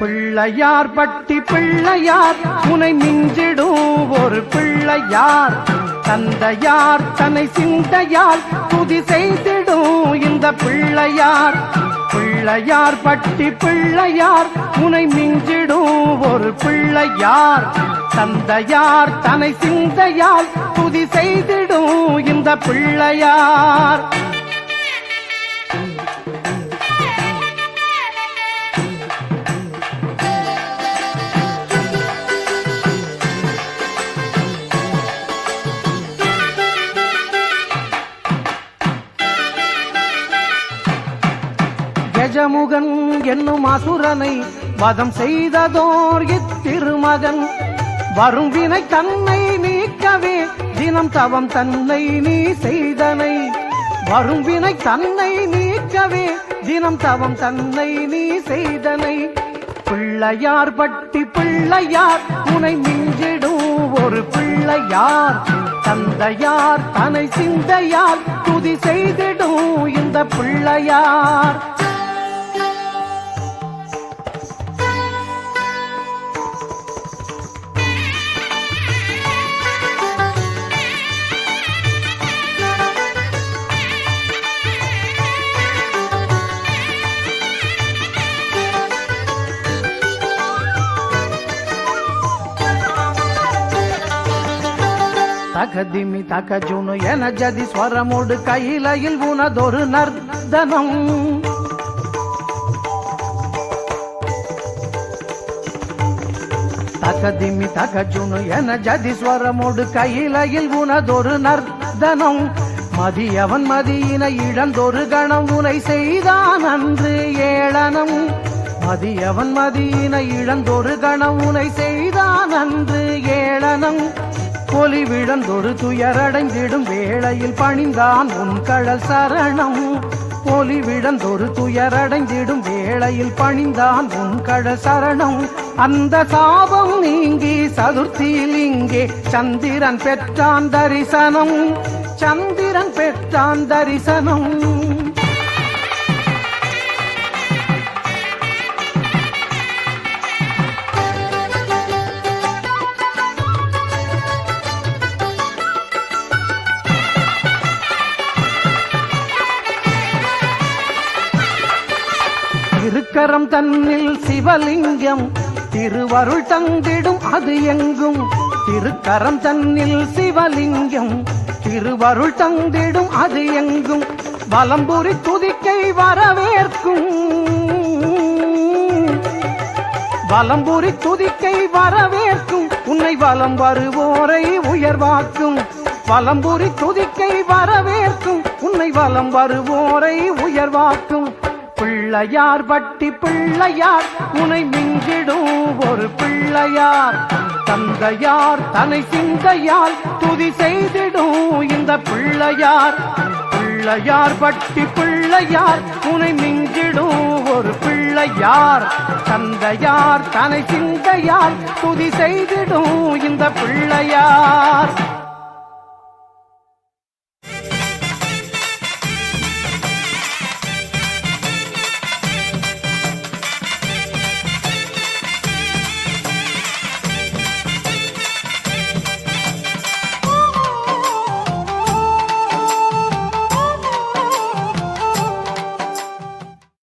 பிள்ளையார் பட்டி பிள்ளையார் உனை மிஞ்சிடும் ஒரு பிள்ளையார். தந்தையார் தன்னை சிந்தையால் துதி செய்திடும் இந்த பிள்ளையார். பிள்ளையார் பட்டி பிள்ளையார் உனை மிஞ்சிடும் ஒரு பிள்ளையார். தந்தையார் தன்னை சிந்தையால் துதி செய்திடும் இந்த பிள்ளையார். கஜமுகன் என்னும் அசுரனை வதம் செய்ததோர் இத்திருமகன். வரும் வினை தன்னை நீக்கவே தினம் தவம் தன்னை நீ செய்தனை. வரும் வினை தன்னை நீக்கவே தினம் தவம் தன்னை நீ செய்தனை. பிள்ளையார் பட்டி பிள்ளையார் உனை மிஞ்சிடும் ஒரு பிள்ளையார். தந்தையார் தனை சிந்தையார் துதி செய்திடும் இந்த பிள்ளையார். தகதிமி தகஜுனு என ஜதி ஸ்வரமோடு கையிலையில் உனதொரு நர்தனம். தகதிமி தகஜுனு என ஜதி ஸ்வரமோடு கையிலையில் உனதொரு நர்தனம். மதியவன் மதியினை இழந்தொரு கணம் உனை செய்தான் அன்று ஏளனம். மதியவன் மதியினை இழந்தொரு கணம் உனை செய்தான் அன்று ஏளனம். ஒலி விழந்தொரு துயரடைந்திடும் வேளையில் பணிந்தான் உன் கழல் சரணம். ஒலி விழந்தொரு துயரடைந்திடும் வேளையில் பணிந்தான் உன் கழல் சரணம். அந்த சாபம் நீங்கி சதுர்த்தியில் இங்கே சந்திரன் பெற்றான் தரிசனம். சந்திரன் பெற்றான் தரிசனம். திருக்கரம் தன்னில் சிவலிங்கம் திருவருள் தந்திடும் அது எங்கும். திருக்கரம் தன்னில் சிவலிங்கம் திருவருள் தந்திடும் அது எங்கும். வலம்புரி துதிக்கை வரவேற்கும். வலம்புரி துதிக்கை வரவேற்கும். உன்னை வலம் வருவோரை உயர்வாக்கும். வலம்புரி துதிக்கை வரவேற்கும். உன்னை வலம் வருவோரை உயர்வாக்கும். பிள்ளையார் பட்டி பிள்ளையார் உனை மிஞ்சிடும் ஒரு பிள்ளையார். தந்தையார் தனை சிந்தையால் துதி செய்திடும் இந்த பிள்ளையார். பிள்ளையார் பட்டி பிள்ளையார் உனை மிஞ்சிடும் ஒரு பிள்ளையார். தந்தையார் தனை சிந்தையால் துதி செய்திடும் இந்த பிள்ளையார்.